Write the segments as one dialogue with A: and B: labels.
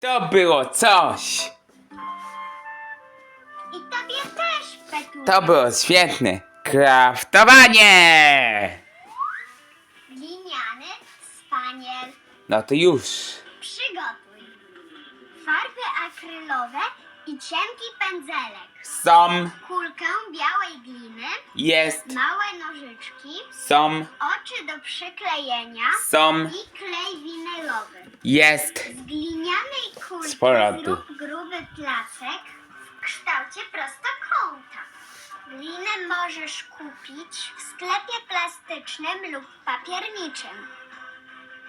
A: To było coś.
B: I tobie też, Petunia.
A: To było świetne. Kraftowanie!
B: Gliniany spaniel.
A: No to już.
B: Przygotuj. Farby akrylowe i cienki pędzelek.
A: Są,
B: Kulkę białej gliny,
A: jest,
B: małe nożyczki,
A: są,
B: oczy do przyklejenia
A: są,
B: i klej winylowy.
A: jest.
B: Zrób gruby placek w kształcie prostokąta. Glinę możesz kupić w sklepie plastycznym lub papierniczym.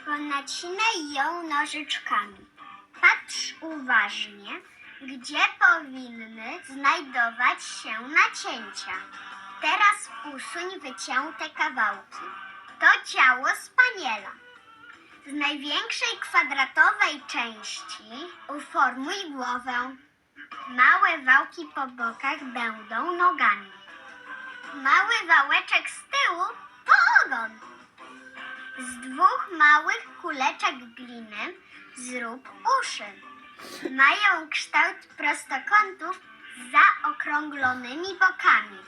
B: Ponacinaj ją nożyczkami. Patrz uważnie, gdzie powinny znajdować się nacięcia. Teraz usuń wycięte kawałki. To ciało spaniela. Z największej kwadratowej części uformuj głowę. Małe wałki po bokach będą nogami. Mały wałeczek z tyłu to ogon. Z dwóch małych kuleczek gliny zrób uszy. Mają kształt prostokątów z zaokrąglonymi bokami.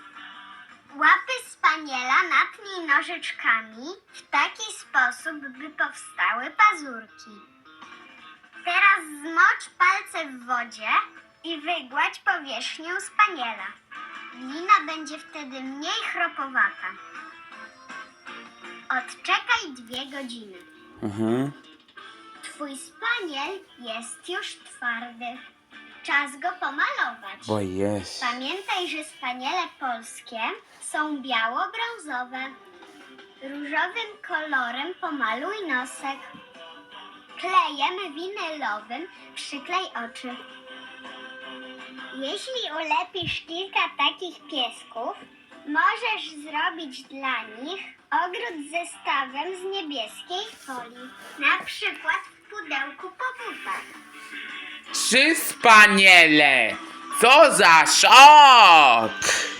B: Łapy natnij nożyczkami w taki sposób, by powstały pazurki. Teraz zmocz palce w wodzie i wygładź powierzchnię spaniela. Glina będzie wtedy mniej chropowata. Odczekaj dwie godziny.
A: Mhm.
B: Twój spaniel jest już twardy. Czas go pomalować.
A: Bo jest.
B: Pamiętaj, że spaniele polskie są biało-brązowe. Różowym kolorem pomaluj nosek. Klejem winylowym przyklej oczy. Jeśli ulepisz kilka takich piesków, możesz zrobić dla nich ogród z zestawem z niebieskiej folii. Na przykład w pudełku po butach.
A: Trzy spaniele! Co za szok!